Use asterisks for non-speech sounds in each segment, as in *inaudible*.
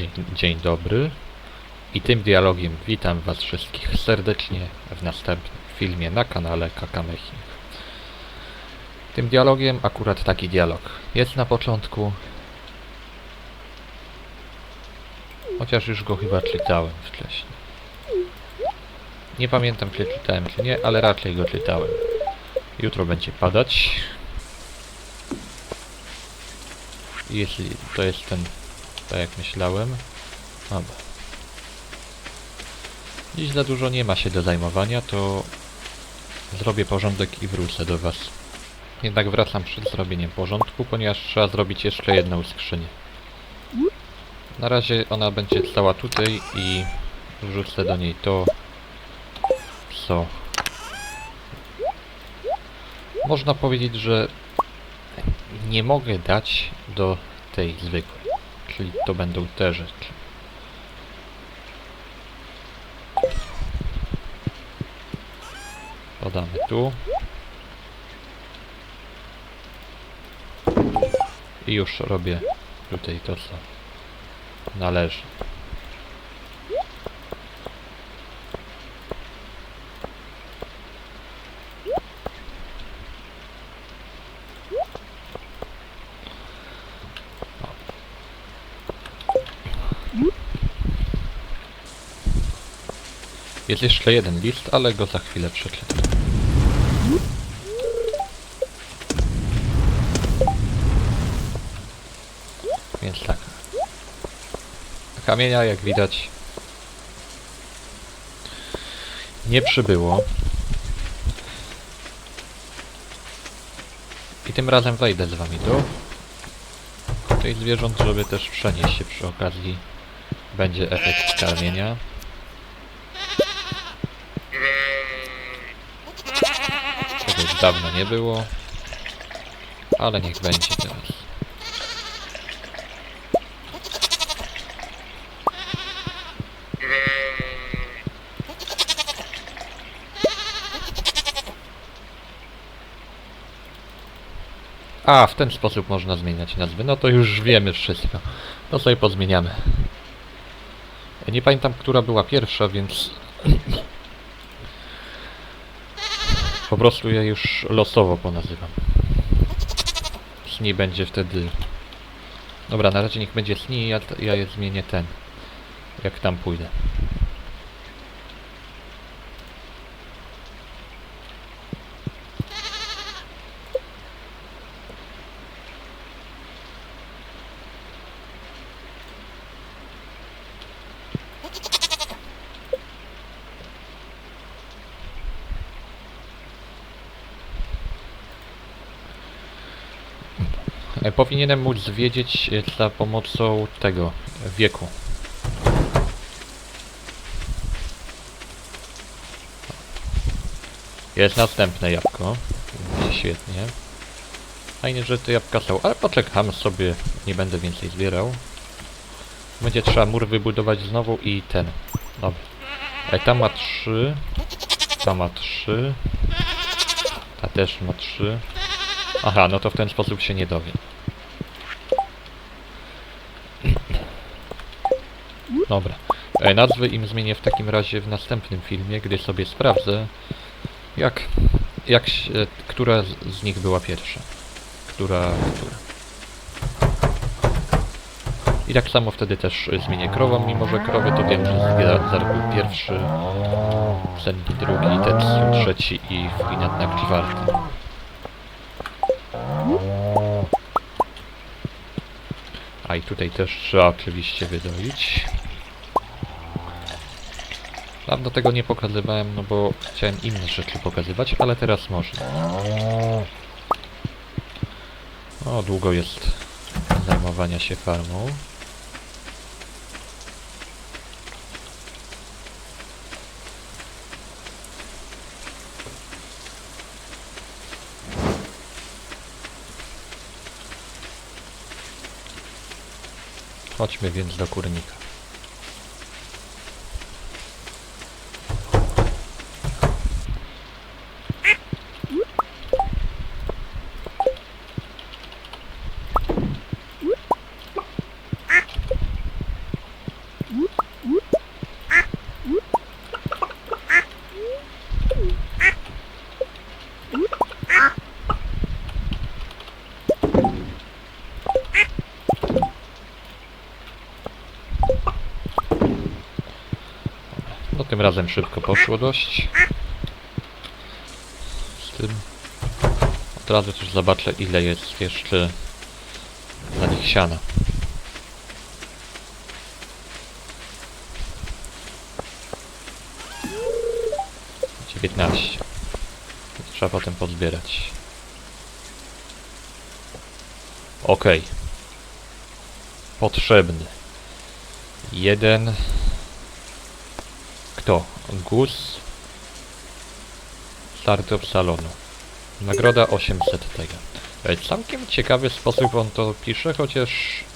Dzień, dzień dobry. I tym dialogiem witam Was wszystkich serdecznie w następnym filmie na kanale Kakamechin. Tym dialogiem akurat taki dialog jest na początku. Chociaż już go chyba czytałem wcześniej. Nie pamiętam czy czytałem czy nie, ale raczej go czytałem. Jutro będzie padać. Jeśli to jest ten, tak jak myślałem. Dobra. Dziś za dużo nie ma się do zajmowania, to zrobię porządek i wrócę do Was. Jednak wracam przed zrobieniem porządku, ponieważ trzeba zrobić jeszcze jedną skrzynię. Na razie ona będzie stała tutaj i wrzucę do niej to, co... Można powiedzieć, że nie mogę dać do tej zwykłej. To będą te rzeczy. Podamy tu. I już robię tutaj to, co należy. Jest jeszcze jeden list, ale go za chwilę przeczytam. Więc tak. Kamienia, jak widać, nie przybyło. I tym razem wejdę z wami do tej zwierząt, żeby też przenieść się przy okazji. Będzie efekt kamienia. Tego już dawno nie było. Ale niech będzie teraz. A, w ten sposób można zmieniać nazwy. No to już wiemy wszystko. No sobie pozmieniamy. Nie pamiętam, która była pierwsza, więc... Po prostu je już losowo ponazywam. Sni będzie wtedy... Dobra, na razie niech będzie Sni, ja, ja je zmienię ten. Jak tam pójdę. Powinienem móc wiedzieć e, za pomocą tego wieku. Jest następne jabłko. Świetnie. Fajnie, że te jabłka są, ale poczekamy sobie. Nie będę więcej zbierał. Będzie trzeba mur wybudować znowu i ten. Dobra. E, ta ma trzy. Ta ma trzy. Ta też ma trzy. Aha, no to w ten sposób się nie dowie. Dobra. E, nazwy im zmienię w takim razie w następnym filmie, gdy sobie sprawdzę, jak, jak która z, nich była pierwsza. Która, która. I tak samo wtedy też zmienię krową, mimo że krowy to wiem, że Zwiadar był pierwszy, Senki drugi, Tetsu trzeci i Finatnak czwarty. A i tutaj też trzeba oczywiście wydoić. Dawno tego nie pokazywałem, no bo chciałem inne rzeczy pokazywać, ale teraz można. O, długo jest zajmowania się farmą. Chodźmy więc do kurnika. Tym razem szybko poszło dość. Z tym. Od razu też zobaczę ile jest jeszcze dla nich siana. Dziewiętnaście. Trzeba potem pozbierać. Okej. Potrzebny. Jeden. Kto? Gus. Startup salonu. Nagroda 800 tego. E, Całkiem ciekawy sposób on to pisze, chociaż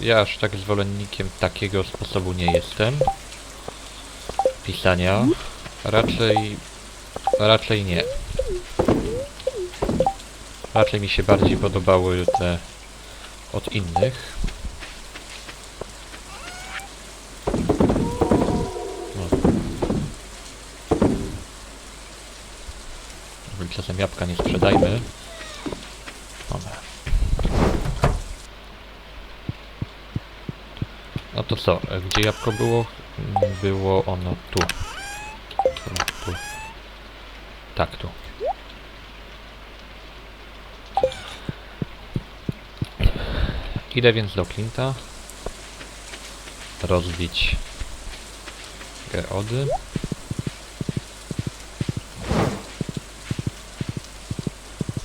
ja aż tak zwolennikiem takiego sposobu nie jestem. Pisania. Raczej... Raczej nie. Raczej mi się bardziej podobały te od innych. No. Czasem jabłka nie sprzedajmy. Dobra. No to co? Gdzie jabłko było? Było ono tu. Tu. Tak, tu. Idę więc do Clint'a. Rozbić geody.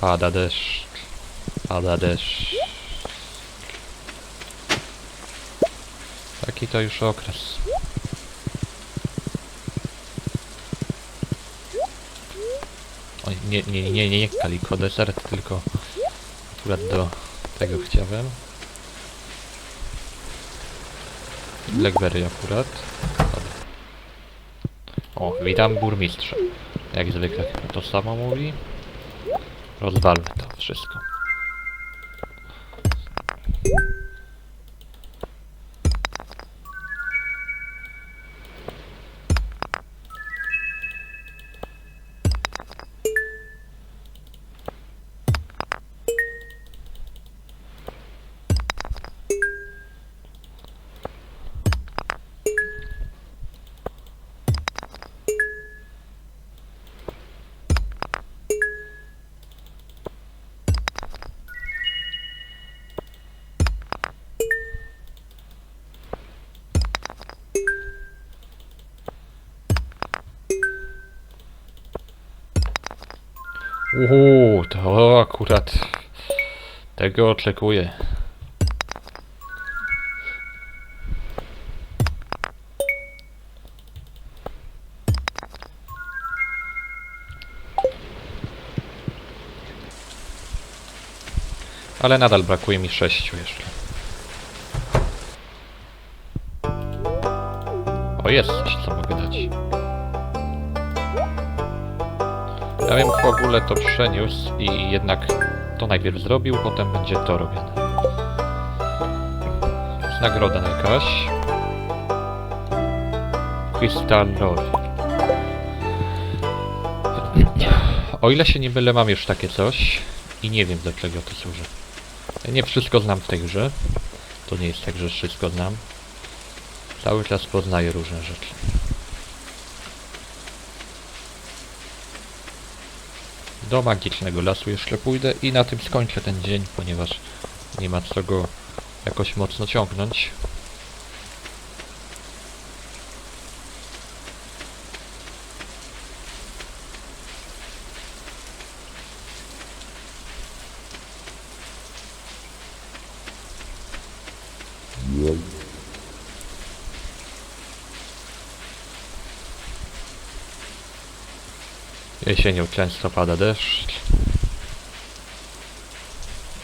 Pada deszcz. Pada deszcz. Taki to już okres. Oj, nie, nie, nie, nie, nie Kaliko Desert, tylko akurat do tego chciałem. Blackberry akurat. O, witam burmistrza. Jak zwykle to samo mówi. Rozwalmy to wszystko. Uuu, to akurat tego oczekuję. Ale nadal brakuje mi sześciu jeszcze. O, jest coś, co Ja bym w ogóle to przeniósł i jednak to najpierw zrobił, potem będzie to robione. Jest nagroda jakaś. Crystal Lore. O ile się nie mylę, mam już takie coś i nie wiem do czego to służy. Nie wszystko znam w tej grze. To nie jest tak, że wszystko znam. Cały czas poznaję różne rzeczy. Do magicznego lasu jeszcze pójdę i na tym skończę ten dzień, ponieważ nie ma co go jakoś mocno ciągnąć. Jesienią często pada deszcz.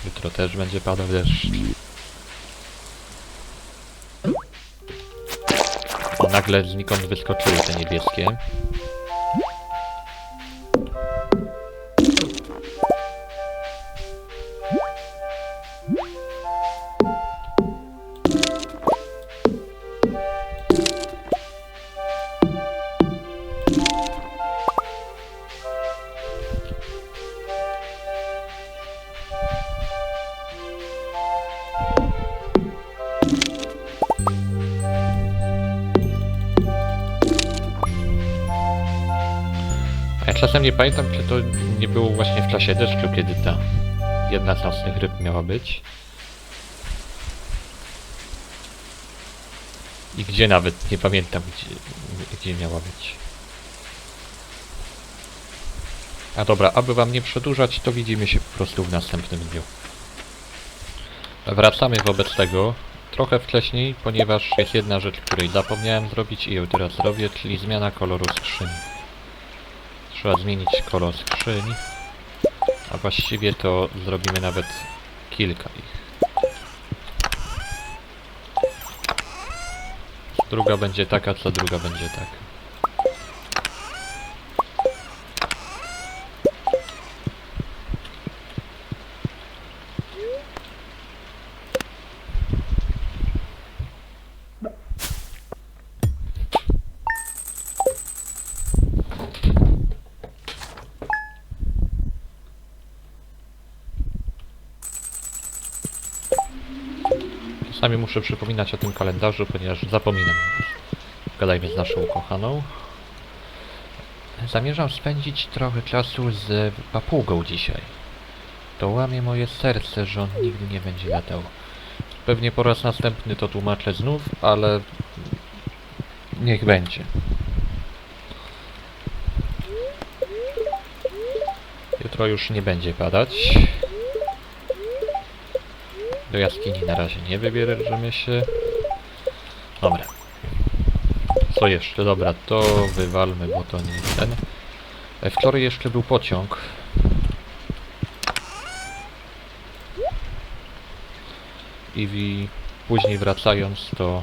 Jutro też będzie padał deszcz. Nagle znikąd wyskoczyły te niebieskie. Czasem nie pamiętam, czy to nie było właśnie w czasie deszczu, kiedy ta jedna z nocnych ryb miała być. I gdzie nawet, nie pamiętam, gdzie, gdzie miała być. A dobra, aby wam nie przedłużać, to widzimy się po prostu w następnym dniu. Wracamy wobec tego trochę wcześniej, ponieważ jest jedna rzecz, której zapomniałem zrobić i ją teraz zrobię, czyli zmiana koloru skrzyni. Trzeba zmienić kolor skrzyń, a właściwie to zrobimy nawet kilka ich. Druga będzie taka, co druga będzie taka. Czasami muszę przypominać o tym kalendarzu, ponieważ zapominam. Gadajmy z naszą ukochaną. Zamierzam spędzić trochę czasu z papugą dzisiaj. To łamie moje serce, że on nigdy nie będzie latał. Pewnie po raz następny to tłumaczę znów, ale niech będzie. Jutro już nie będzie padać. Do jaskini na razie nie wybierzemy się. Dobra. Co jeszcze? Dobra, to wywalmy, bo to nie jest ten. E, Wczoraj jeszcze był pociąg. I później wracając to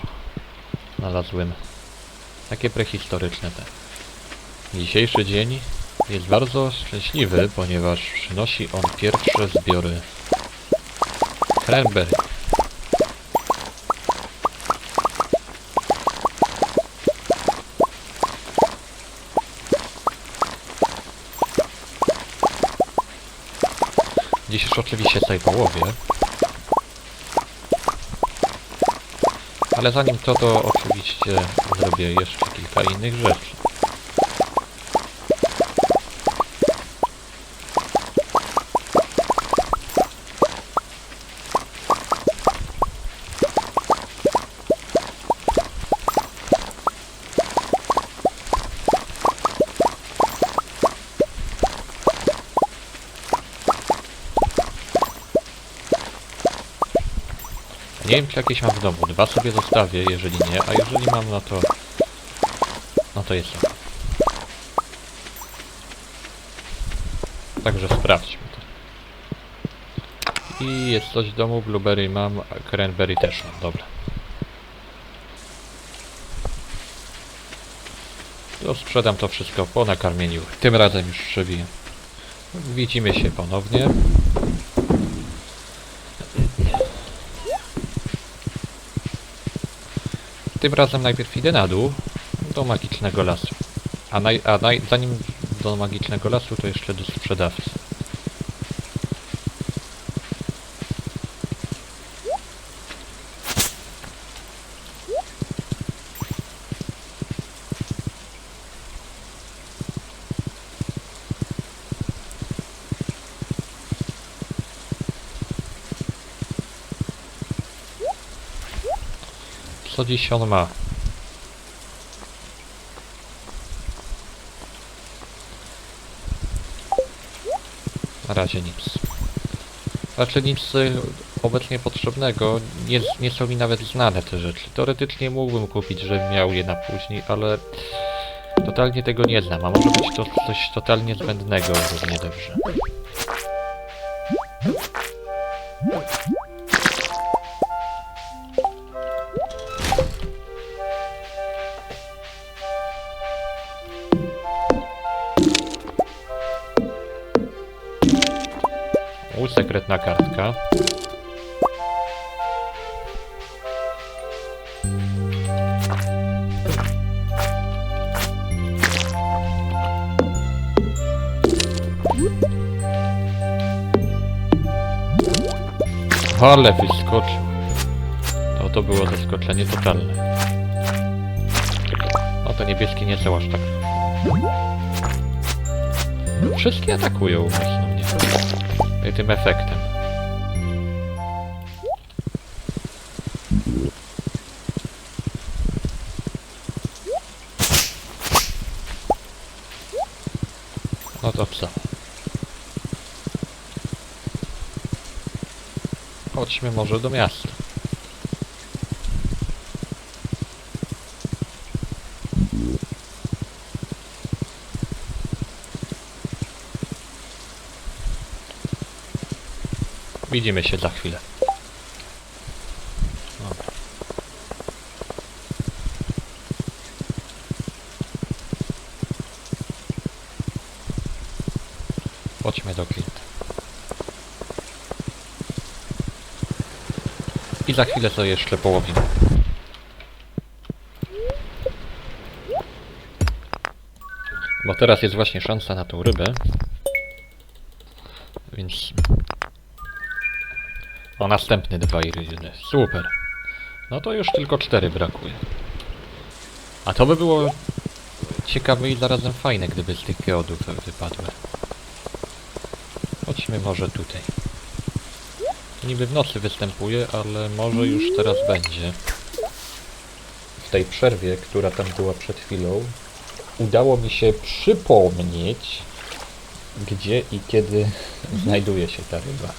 znalazłem takie prehistoryczne te. Dzisiejszy dzień jest bardzo szczęśliwy, ponieważ przynosi on pierwsze zbiory cranberry. Dziś już oczywiście tutaj połowie. Ale zanim to, to oczywiście zrobię jeszcze kilka innych rzeczy. Czy jakieś mam w domu. Dwa sobie zostawię, jeżeli nie, a jeżeli mam, no to... No to jest ok. Także sprawdźmy to. I jest coś w domu, blueberry mam, cranberry też mam, dobra. To sprzedam to wszystko po nakarmieniu. Tym razem już przebiję. Widzimy się ponownie. Tym razem najpierw idę na dół do magicznego lasu. A, naj, a naj, zanim do magicznego lasu, to jeszcze do sprzedawcy. Co dziś on ma? Na razie nic. Znaczy nic y, obecnie potrzebnego. Nie, nie są mi nawet znane te rzeczy. Teoretycznie mógłbym kupić, żebym miał je na później, ale totalnie tego nie znam. A może być to coś totalnie zbędnego równie dobrze. Sekretna kartka. Ale wyskoczył. No to było zaskoczenie totalne. No to niebieskie nie są aż tak. Wszystkie atakują mocno mnie. Tym efektem. Co? Chodźmy może do miasta. Widzimy się za chwilę. Dobra. Chodźmy do klienta. I za chwilę sobie jeszcze połowimy. Bo teraz jest właśnie szansa na tą rybę. Więc... O, następny dwa iryny. Super. No to już tylko cztery brakuje. A to by było ciekawe i zarazem fajne, gdyby z tych geodów wypadły. Chodźmy może tutaj. Niby w nocy występuje, ale może już teraz będzie. W tej przerwie, która tam była przed chwilą, udało mi się przypomnieć, gdzie i kiedy *laughs* znajduje się ta ryba.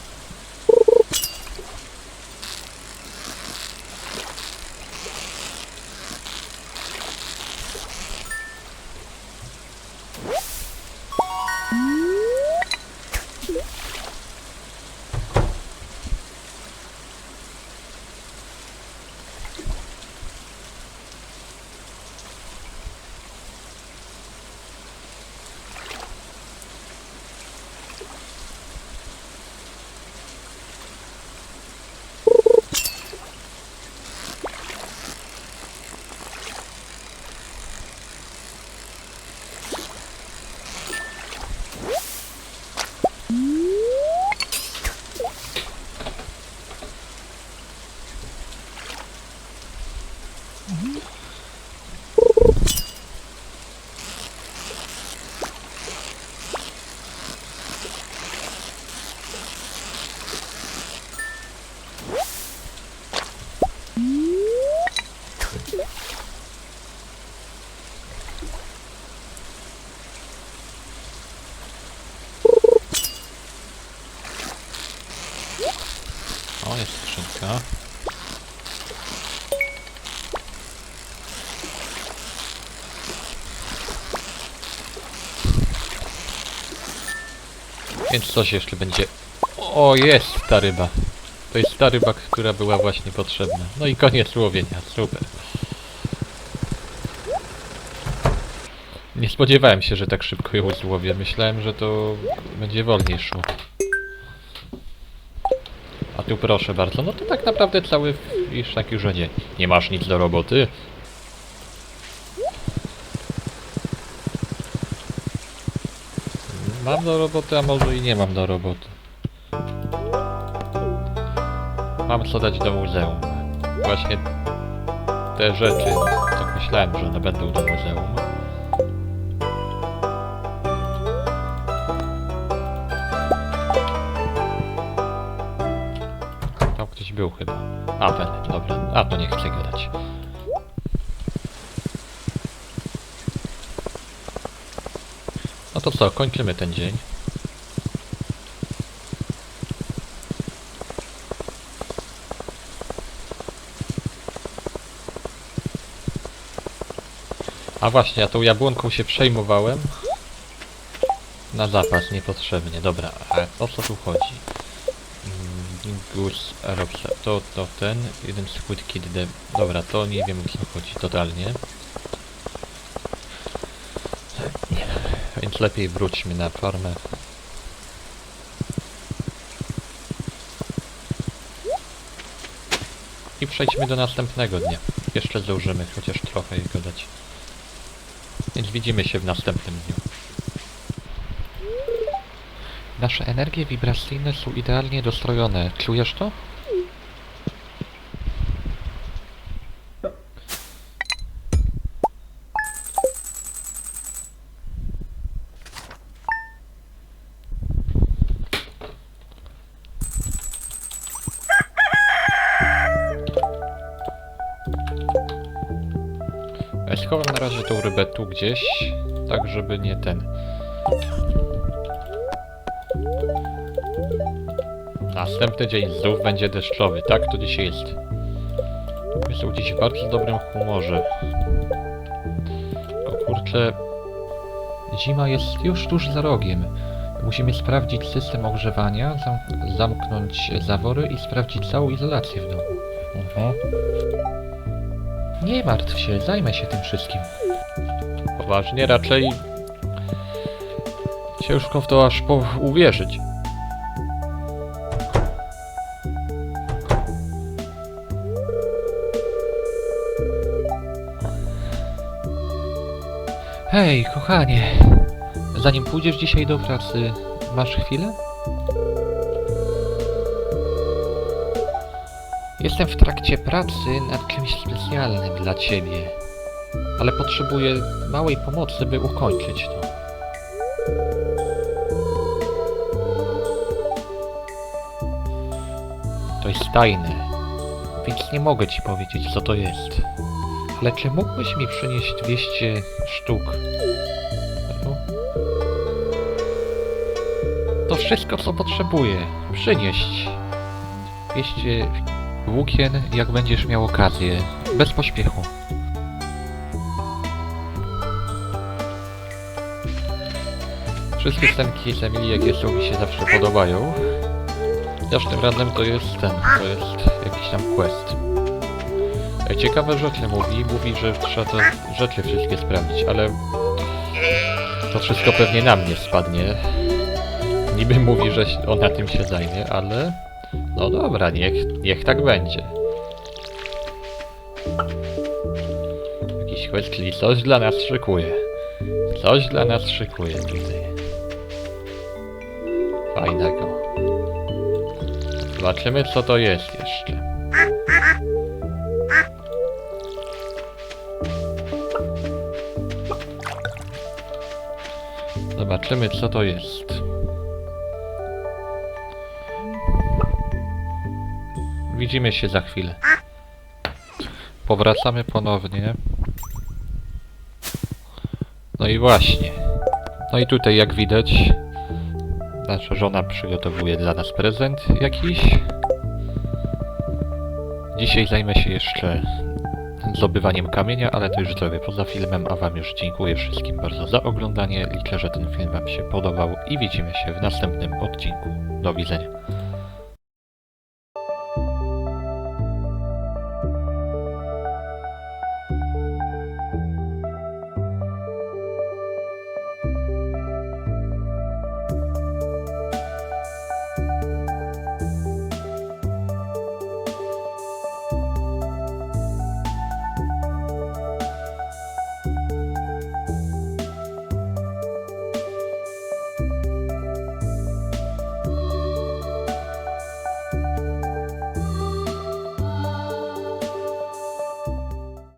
O, skrzynka. Więc coś jeszcze będzie... O, jest ta ryba. To jest ta ryba, która była właśnie potrzebna. No i koniec łowienia, super. Nie spodziewałem się, że tak szybko ją złowię. Myślałem, że to będzie wolniej szło. Tu proszę bardzo, no to tak naprawdę cały już tak już nie. Nie masz nic do roboty? Mam do roboty, a może i nie mam do roboty. Mam co dać do muzeum. Właśnie te rzeczy, tak myślałem, że one będą do muzeum. Był chyba. A, ten, dobra. A, to nie chcę gadać. No to co, kończymy ten dzień. A właśnie, ja tą jabłonką się przejmowałem. Na zapas, niepotrzebnie. Dobra, a o co tu chodzi? Goose. To, to ten. Jeden Squid Kid. Dobra, to nie wiem o co chodzi totalnie. Nie. Więc lepiej wróćmy na farmę. I przejdźmy do następnego dnia. Jeszcze zdążymy chociaż trochę jego dać. Więc widzimy się w następnym dniu. Nasze energie wibracyjne są idealnie dostrojone. Czujesz to? Ja schowam na razie tą rybę tu gdzieś, tak żeby nie ten... Następny dzień znów będzie deszczowy, tak to dzisiaj jest. Są dziś w bardzo dobrym humorze. O kurczę, zima jest już tuż za rogiem. Musimy sprawdzić system ogrzewania, zam zamknąć zawory i sprawdzić całą izolację w domu. Mhm. Nie martw się, zajmę się tym wszystkim. Poważnie, raczej... Ciężko w to aż po uwierzyć. Hej, kochanie. Zanim pójdziesz dzisiaj do pracy, masz chwilę? Jestem w trakcie pracy nad czymś specjalnym dla ciebie, ale potrzebuję małej pomocy, by ukończyć to. To jest tajne, więc nie mogę ci powiedzieć, co to jest. Ale czy mógłbyś mi przynieść 200 sztuk? No. To wszystko, co potrzebuję. Przynieść 200 włókien, jak będziesz miał okazję. Bez pośpiechu. Wszystkie scenki z Emilii Egiesą mi się zawsze podobają. Tym razem to jest ten, to jest jakiś tam quest. Ciekawe rzeczy mówi, mówi, że trzeba te rzeczy wszystkie sprawdzić, ale to wszystko pewnie na mnie spadnie. Niby mówi, że on na tym się zajmie, ale no dobra, niech, niech tak będzie. Jakiś quest, czyli coś dla nas szykuje. Coś dla nas szykuje tutaj. Fajnego. Zobaczymy co to jest jeszcze. Zobaczymy co to jest. Widzimy się za chwilę. Powracamy ponownie. No i właśnie. No i tutaj jak widać nasza żona przygotowuje dla nas prezent jakiś. Dzisiaj zajmę się jeszcze zdobywaniem kamienia, ale to już zrobię poza filmem, a wam już dziękuję wszystkim bardzo za oglądanie. Liczę, że ten film wam się podobał i widzimy się w następnym odcinku. Do widzenia.